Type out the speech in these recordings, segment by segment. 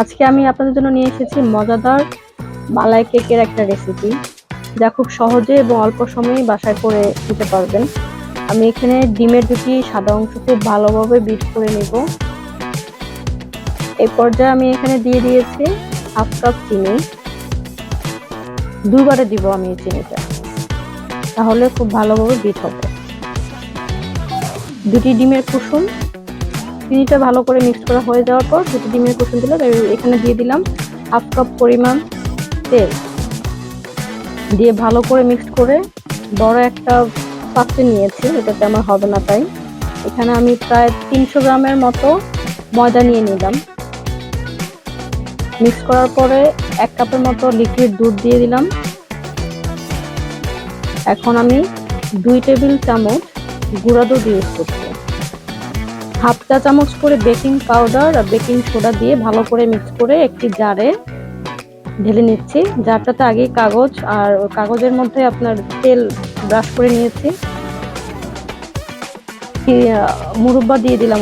আজকে আমি আপনাদের জন্য নিয়ে এসেছি মজাদার মালাই কেকের একটা রেসিপি যা খুব সহজে এবং অল্প সময়ে বাসায় করে নিতে পারবেন। আমি এখানে ডিমের দুটি সাদা অংশ খুব ভালোভাবে বিট করে নেব। এই পর্যায়ে আমি এখানে দিয়ে দিয়েছি হাফ কাপ চিনি। দুবারে দিব আমি এই চিনিটা। তাহলে খুব ভালোভাবে বিট হবে। দুটি ডিমের কুসুম চিনিটা ভালো করে মিক্স করা হয়ে যাওয়ার পর দুটি ডিমের কুসুম আর এখানে দিয়ে দিলাম হাফ কাপ পরিমাণ তেল। দিয়ে ভালো করে মিক্স করে বড় একটা পাত্রে নিয়েছি, এটাতে আমার হবে না তাই। এখানে আমি প্রায় তিনশো গ্রামের মতো ময়দা নিয়ে নিলাম। মিক্স করার পরে এক কাপের মতো লিকুইড দুধ দিয়ে দিলাম। এখন আমি দুই টেবিল চামচ গুঁড়া দুধ ইউজ করছি। হাফ চা চামচ করে বেকিং পাউডার আর বেকিং সোডা দিয়ে ভালো করে মিক্স করে একটি জারে ঢেলে নিচ্ছি। জারটাতে আগে কাগজ আর কাগজের মধ্যে আপনার তেল ব্রাশ করে নিয়েছি। মুরব্বা দিয়ে দিলাম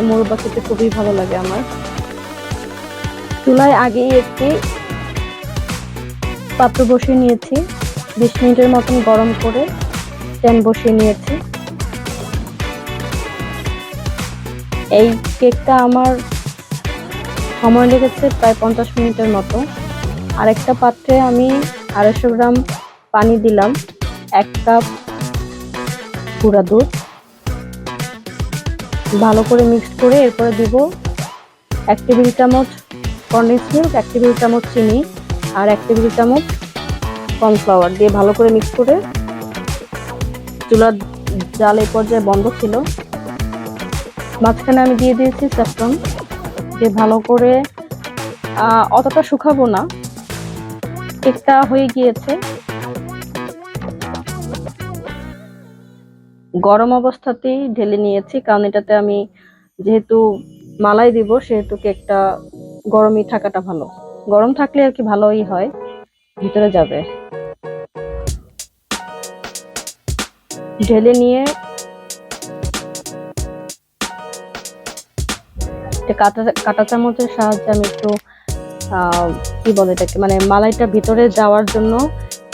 এই মুরব্বা খেতে খুবই ভালো লাগে আমার। চুলায় আগেই একটি পাত্র বসিয়ে নিয়েছি। বিশ মিনিটের মতন গরম করে প্যান বসিয়ে নিয়েছি। এই কেকটা আমার সময় লেগেছে প্রায় পঞ্চাশ মিনিটের মতো। আরেকটা পাত্রে আমি আড়াইশো গ্রাম পানি দিলাম, এক কাপ গুঁড়া দুধ। ভালো করে মিক্স করে এরপরে দিব এক টেবিল চামচ কন্ডেন্স মিল্ক, এক টেবিল চামচ চিনি আর এক টেবিল চামচ কর্নফ্লাওয়ার দিয়ে ভালো করে মিক্স করে চুলার জাল এই পর্যায়ে বন্ধ ছিল। মাঝখানে আমি দিয়ে দিয়েছি স্যাফরন যে ভালো করে অতটা শুকাবো না। কেকটা হয়ে গিয়েছে। গরম অবস্থাতেই ঢেলে নিয়েছি, কারণ এটাতে আমি যেহেতু মালাই দিব, সেহেতু কেকটা গরমই থাকাটা ভালো। গরম থাকলে আর কি ভালোই হয়, ভিতরে যাবে। ঢেলে নিয়ে একটা কাটা কাটা চামচের সাহায্যে আমি একটু কি বলে এটাকে মানে মালাইটা ভিতরে যাওয়ার জন্য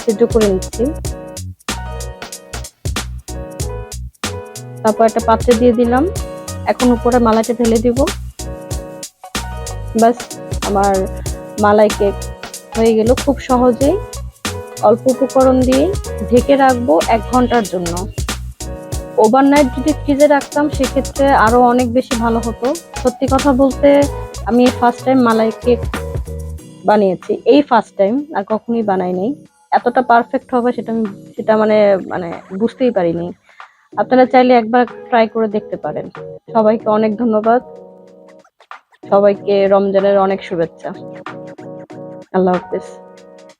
সিদ্ধ করে নিচ্ছি। তারপর একটা পাত্রে দিয়ে দিলাম। এখন উপরে মালাইটা ঢেলে দিব। ব্যাস, আমার মালাই কেক হয়ে গেল খুব সহজেই। অল্প উপকরণ দিয়ে ঢেকে রাখব এক ঘণ্টার জন্য। ওভারনাইট যদি ফ্রিজে রাখতাম, সেক্ষেত্রে আরও অনেক বেশি ভালো হতো। সত্যি কথা বলতে আমি ফার্স্ট টাইম মালাই কেক বানিয়েছি। এই ফার্স্ট টাইম আর কখনোই বানাই নাই। এতটা পারফেক্ট হবে সেটা আমি সেটা মানে মানে বুঝতেই পারিনি। আপনারা চাইলে একবার ট্রাই করে দেখতে পারেন। সবাইকে অনেক ধন্যবাদ। সবাইকে রমজানের অনেক শুভেচ্ছা। আল্লাহ হাফিজ।